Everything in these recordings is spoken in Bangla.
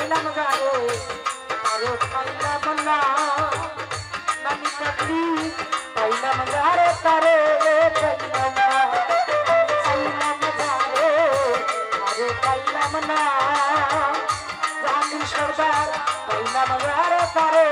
চাইলাম গারে আরে পাইলাম না। নানি পাখি পাইলাম গারে তারে পাইলাম না। চাইলাম গারে আরে পাইলাম না। জাহাঙ্গীর সর্দার, পাইলাম গারে তারে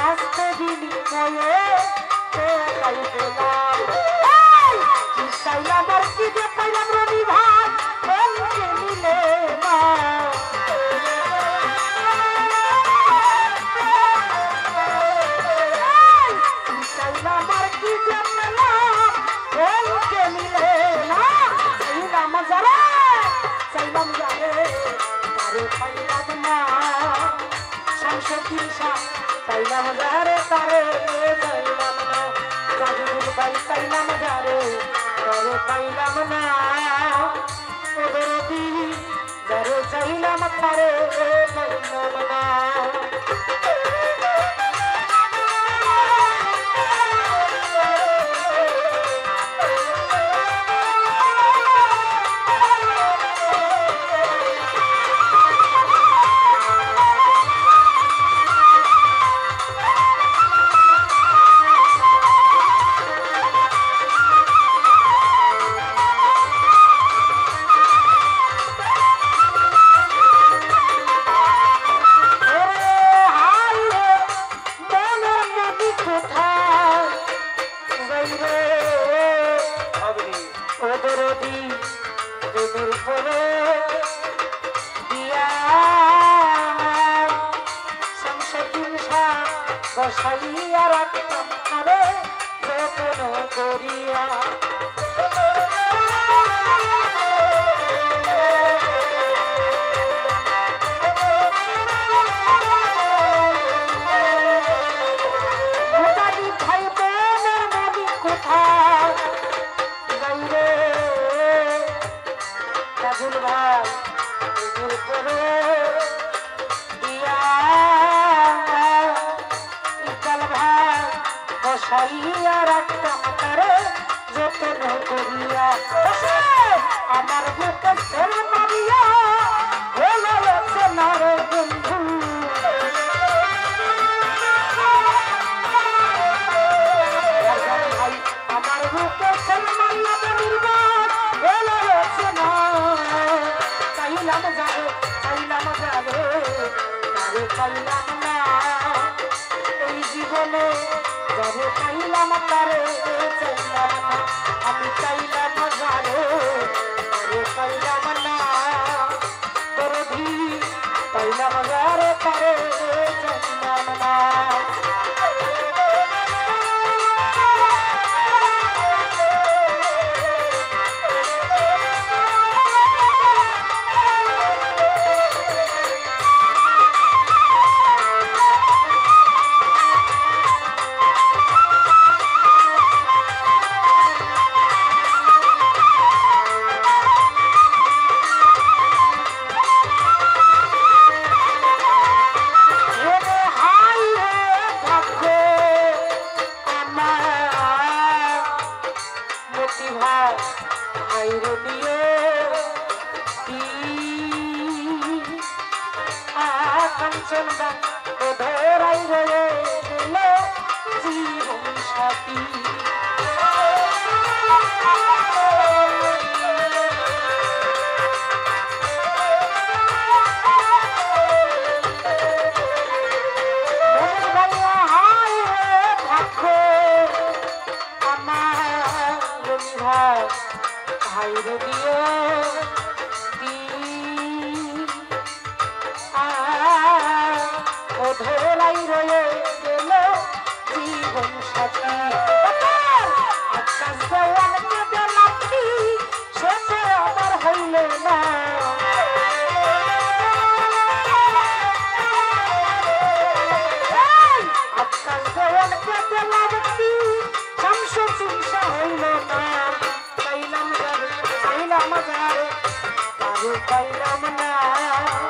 কাছ থেকে বিনিময়ে সে পাইবে না চাইলাম আর কি যে পাইলাম রবি ভাই মনকে মিলে না। এই! কি পেলাম মনকে মিলে না। চাইলাম যারা চাইলাম যারে তারে পাইলাম না। সংসদীর পাইলাম যারে তারে পাইলাম না। কাজুল ভাই পাইলাম যারে, তারে পাইলাম না। ওদের দি যারে চাইলাম তারে পাইলাম না। বসাইয়া রাখতাম আরে করিয়া। বসাইয়া রাখতাম তারে, যত্ন করিয়া। আমার বুকে ছেল মারিয়া হলো সোনার বন্ধু। আমার বুকে সলমান নির্বাণ এলো রচনা চাইলাম যাবে চাইলাম যাবে চাইলাম না। এই জীবনে আমি চাইলাম কাঞ্চন গান পাইলাম না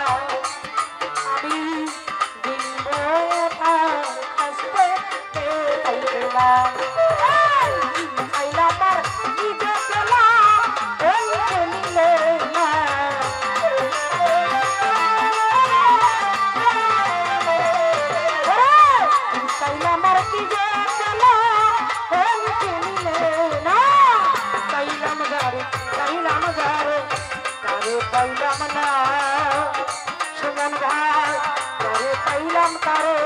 Bye. চাইলাম তারে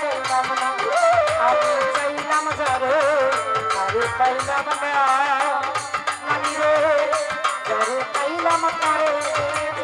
চাইলাম না। আমি চাইলাম যারে, তারে পাইলাম না। আমি রে, যারে পাইলাম তারে।